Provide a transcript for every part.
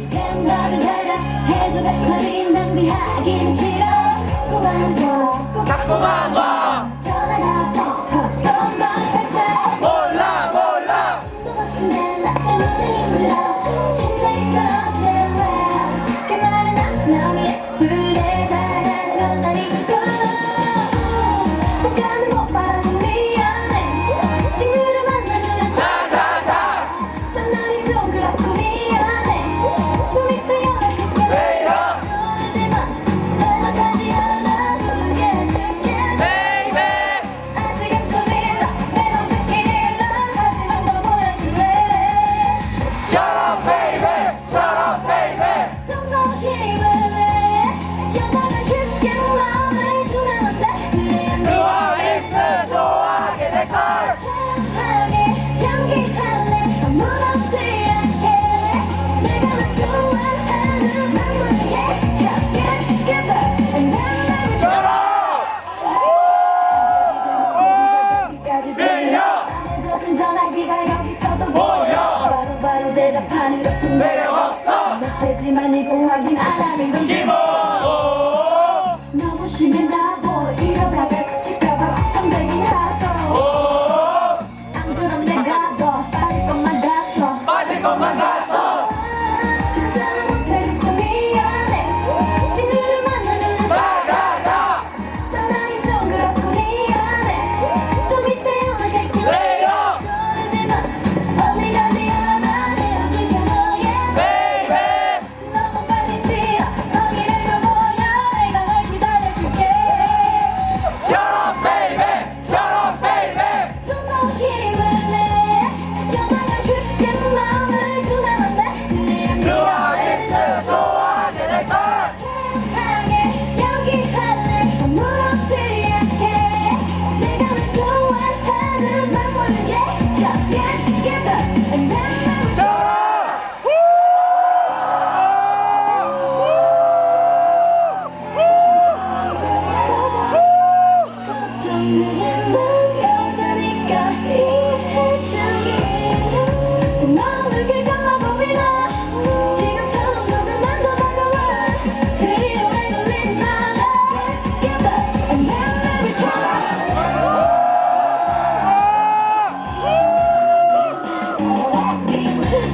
이젠 너를 달아 해줘 배터리 낭비하긴 싫어. 꼬만 거 꼬만 거 전화가 또 터질 건가 몰라 몰라. 숨도 못 쉰다 나의 노래 힘들어. 심장이 떨려. 내 판은 같은 매력 없어. 메시지만 이고 확인 안 하는 건 기본. just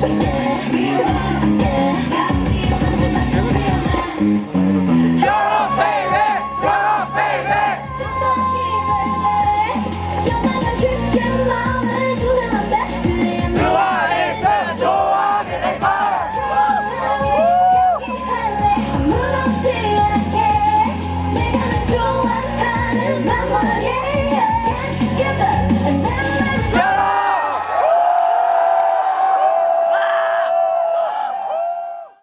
Yeah, we are.